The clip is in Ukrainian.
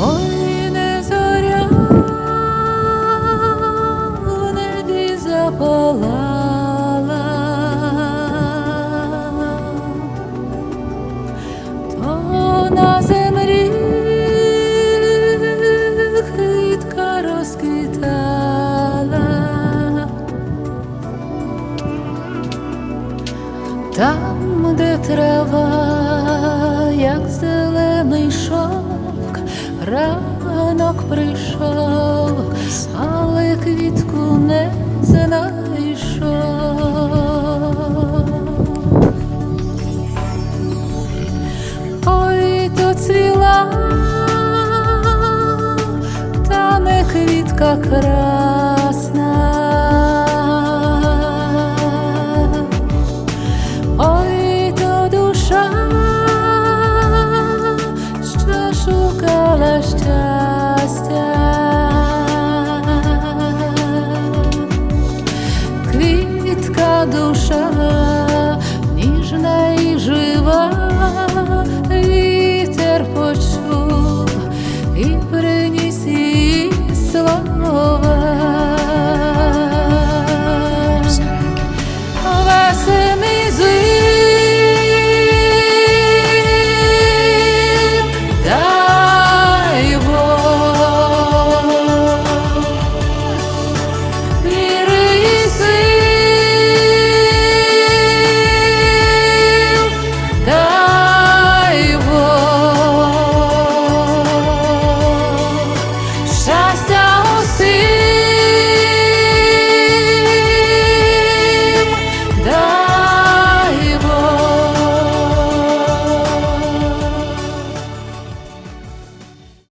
Ой, не зоря в небі запалала, то на там, де трава. Ранок прийшов, але квітку не знайшов. Ой, то цвіла, та не квітка край. love